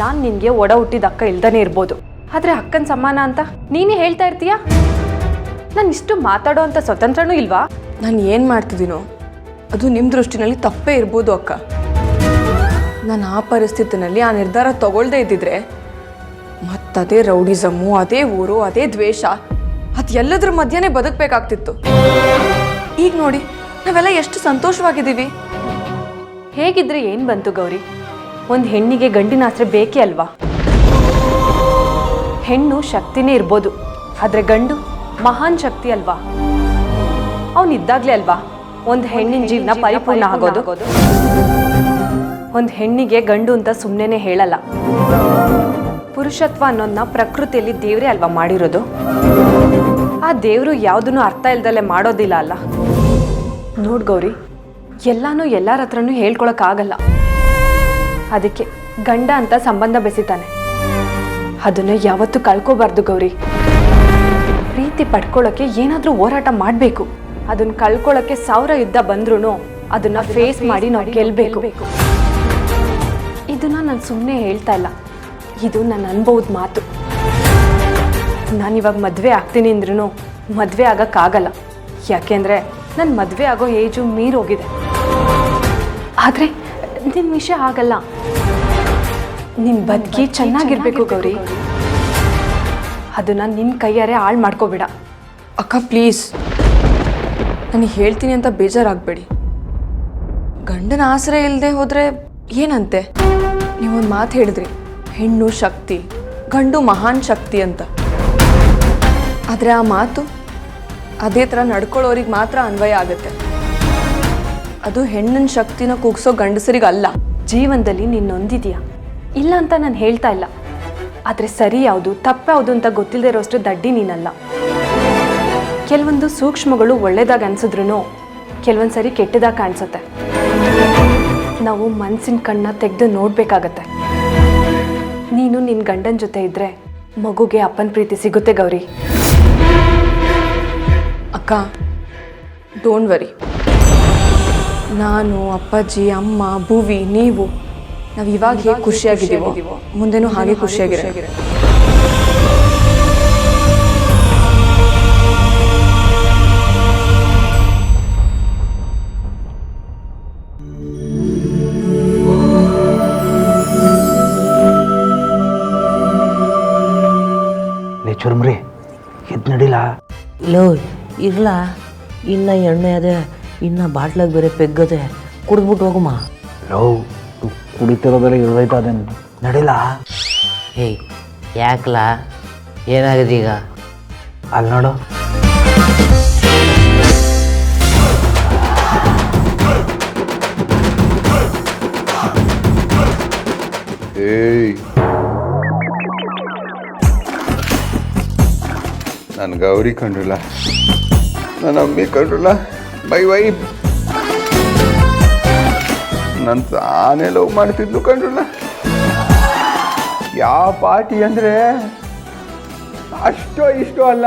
ನಾನು ನಿನಗೆ ಒಡ ಹುಟ್ಟಿದ ಅಕ್ಕ ಇಲ್ದಾನೆ ಇರ್ಬೋದು. ಆದರೆ ಅಕ್ಕನ ಸಮಾನ ಅಂತ ನೀನೇ ಹೇಳ್ತಾ ಇರ್ತೀಯಾ? ನಾನು ಇಷ್ಟು ಮಾತಾಡೋ ಅಂತ ಸ್ವತಂತ್ರನೂ ಇಲ್ವಾ? ನಾನು ಏನು ಮಾಡ್ತಿದ್ದೀನೋ ಅದು ನಿಮ್ಮ ದೃಷ್ಟಿನಲ್ಲಿ ತಪ್ಪೇ ಇರ್ಬೋದು ಅಕ್ಕ. ನಾನು ಆ ಪರಿಸ್ಥಿತಿನಲ್ಲಿ ಆ ನಿರ್ಧಾರ ತಗೊಳ್ದೇ ಇದ್ದಿದ್ರೆ ಮತ್ತದೇ ರೌಡಿಸಮ್ಮು ಅದೇ ಊರು ಅದೇ ದ್ವೇಷ ಅದು ಎಲ್ಲದ್ರ ಮಧ್ಯನೇ ಬದುಕಬೇಕಾಗ್ತಿತ್ತು. ಈಗ ನೋಡಿ ನಾವೆಲ್ಲ ಎಷ್ಟು ಸಂತೋಷವಾಗಿದ್ದೀವಿ? ಹೇಗಿದ್ರೆ ಏನು ಬಂತು ಗೌರಿ? ಒಂದು ಹೆಣ್ಣಿಗೆ ಗಂಡಿನ ಆಸರೆ ಬೇಕೇ ಅಲ್ವಾ? ಹೆಣ್ಣು ಶಕ್ತಿನೇ ಇರ್ಬೋದು, ಆದರೆ ಗಂಡು ಮಹಾನ್ ಶಕ್ತಿ ಅಲ್ವಾ? ಅವನಿದ್ದಾಗ್ಲೇ ಅಲ್ವಾ? ಒಂದು ಹೆಣ್ಣಿನ ಜೀವನ ಪರಿಪೂರ್ಣ ಆಗೋದು? ಒಂದು ಹೆಣ್ಣಿಗೆ ಗಂಡು ಅಂತ ಸುಮ್ಮನೆ ಹೇಳಲ್ಲ. ಪುರುಷತ್ವ ಅನ್ನೋದನ್ನ ಪ್ರಕೃತಿಯಲ್ಲಿ ದೇವರೇ ಅಲ್ವಾ ಮಾಡಿರೋದು? ಆ ದೇವರು ಯಾವುದನ್ನು ಅರ್ಥ ಇಲ್ದಲೆ ಮಾಡೋದಿಲ್ಲ ಅಲ್ಲ? ನೋಡ್ ಗೌರಿ, ಎಲ್ಲಾನು ಎಲ್ಲರ ಹತ್ರನೂ ಹೇಳ್ಕೊಳಕ್ಕಾಗಲ್ಲ ಅದಕ್ಕೆ ಗಂಡ ಅಂತ ಸಂಬಂಧ ಬೆಸಿತಾನೆ. ಅದನ್ನ ಯಾವತ್ತೂ ಕಳ್ಕೋಬಾರ್ದು ಗೌರಿ. ಪ್ರೀತಿ ಪಡ್ಕೊಳ್ಳೋಕೆ ಏನಾದರೂ ಹೋರಾಟ ಮಾಡಬೇಕು. ಅದನ್ನ ಕಳ್ಕೊಳ್ಳೋಕೆ ಸಾವಿರ ಯುದ್ಧ ಬಂದ್ರೂ ಅದನ್ನ ಫೇಸ್ ಮಾಡಿ ನಾವು ಗೆಲ್ಲಬೇಕು ಇದನ್ನ ನಾನು ಸುಮ್ಮನೆ ಹೇಳ್ತಾ ಇಲ್ಲ. ಇದು ನನ್ನ ಅನ್ಭವದ ಮಾತು. ನಾನಿವಾಗ ಮದುವೆ ಆಗ್ತೀನಿ ಅಂದ್ರೂ ಮದುವೆ ಆಗೋಕ್ಕಾಗಲ್ಲ ಯಾಕೆಂದರೆ ನನ್ನ ಮದುವೆ ಆಗೋ ಏಜು ಮೀರೋಗಿದೆ ಆದರೆ ನಿನ್ನ ವಿಷಯ ಆಗಲ್ಲ ನಿನ್ನ ಬದುಕಿ ಚೆನ್ನಾಗಿರ್ಬೇಕು ಗೌರಿ. ಅದನ್ನ ನಿನ್ನ ಕೈಯಾರೆ ಹಾಳು ಮಾಡ್ಕೋಬೇಡ. ಅಕ್ಕ, ಪ್ಲೀಸ್. ನನಗೆ ಹೇಳ್ತೀನಿ ಅಂತ ಬೇಜಾರಾಗಬೇಡಿ. ಗಂಡನ ಆಸರೆ ಇಲ್ಲದೆ ಹೋದರೆ ಏನಂತೆ? ನೀವೊಂದು ಮಾತು ಹೇಳಿದ್ರಿ, ಹೆಣ್ಣು ಶಕ್ತಿ, ಗಂಡು ಮಹಾನ್ ಶಕ್ತಿ ಅಂತ. ಆದರೆ ಆ ಮಾತು ಅದೇ ಥರ ನಡ್ಕೊಳ್ಳೋರಿಗೆ ಮಾತ್ರ ಅನ್ವಯ ಆಗುತ್ತೆ. ಅದು ಹೆಣ್ಣಿನ ಶಕ್ತಿನ ಕೂಗ್ಸೋ ಗಂಡಸರಿಗೆ ಅಲ್ಲ ಜೀವನದಲ್ಲಿ ನಿನ್ನೊಂದಿದೆಯಾ ನೊಂದಿದೀಯ? ಇಲ್ಲ ಅಂತ ನಾನು ಹೇಳ್ತಾ ಇಲ್ಲ. ಆದರೆ ಸರಿ ಯಾವುದು, ತಪ್ಪು ಯಾವುದು ಅಂತ ಗೊತ್ತಿಲ್ಲದೆ ಇರೋಷ್ಟು ದಡ್ಡಿ ನೀನಲ್ಲ. ಕೆಲವೊಂದು ಸೂಕ್ಷ್ಮಗಳು ಒಳ್ಳೇದಾಗ ಅನ್ಸಿದ್ರು ಕೆಲವೊಂದು ಸರಿ ಕೆಟ್ಟದಾಗ ಕಾಣಿಸುತ್ತೆ. ನಾವು ಮನಸ್ಸಿನ ಕಣ್ಣ ತೆಗೆದು ನೋಡಬೇಕಾಗತ್ತೆ. ನೀನು ನಿನ್ನ ಗಂಡನ ಜೊತೆ ಇದ್ದರೆ ಮಗುಗೆ ಅಪ್ಪನ ಪ್ರೀತಿ ಸಿಗುತ್ತೆ ಗೌರಿ. ಅಕ್ಕ ಡೋಂಟ್ ವರಿ ನಾನು ಅಪ್ಪಾಜಿ, ಅಮ್ಮ, ಭುವಿ, ನೀವು ನಾವು ಇವಾಗ ಹೇಗೆ ಖುಷಿಯಾಗಿದ್ದೀವೋ ಮುಂದೆನೂ ಹಾಗೆ ಖುಷಿಯಾಗಿರೋ. ಲೇ ಚುರುಮ್ರಿ ಎದ್ ನಡಿಲ್ಲ ಲೋ ಇರ್ಲ. ಇನ್ನ ಎಣ್ಣೆ ಅದೇ ಇನ್ನ ಬಾಟ್ಲಾಗ ಬೇರೆ ಪೆಗ್ಗದೆ ಕುಡಿದ್ಬಿಟ್ಟು ಹೋಗಮ್ಮ ಲವ್ ಕುಡಿತಿರೋದೆಲ್ಲ ಇಳ್ದೈತ ಅದೇನು? ನಡಿಲ? ಏಯ್ ಯಾಕಲ? ಏನಾಗಿದೆ ಈಗ? ಅಲ್ಲಿ ನೋಡು. ಏಯ್. ನಾನು ಗೌರಿ ಕಂಡ್ರಲ್ಲ. ನನ್ನ ಅಮ್ಮಿ ಕಂಡ್ರಲ್ಲ. Bye bye. ನನ್ನ ತಾನೇ ಲವ್ ಮಾಡ್ತಿದ್ಲು ಕಂಡ್ರಲ್ಲ ಯಾವ ಪಾರ್ಟಿ ಅಂದರೆ ಅಷ್ಟೋ ಇಷ್ಟೋ ಅಲ್ಲ.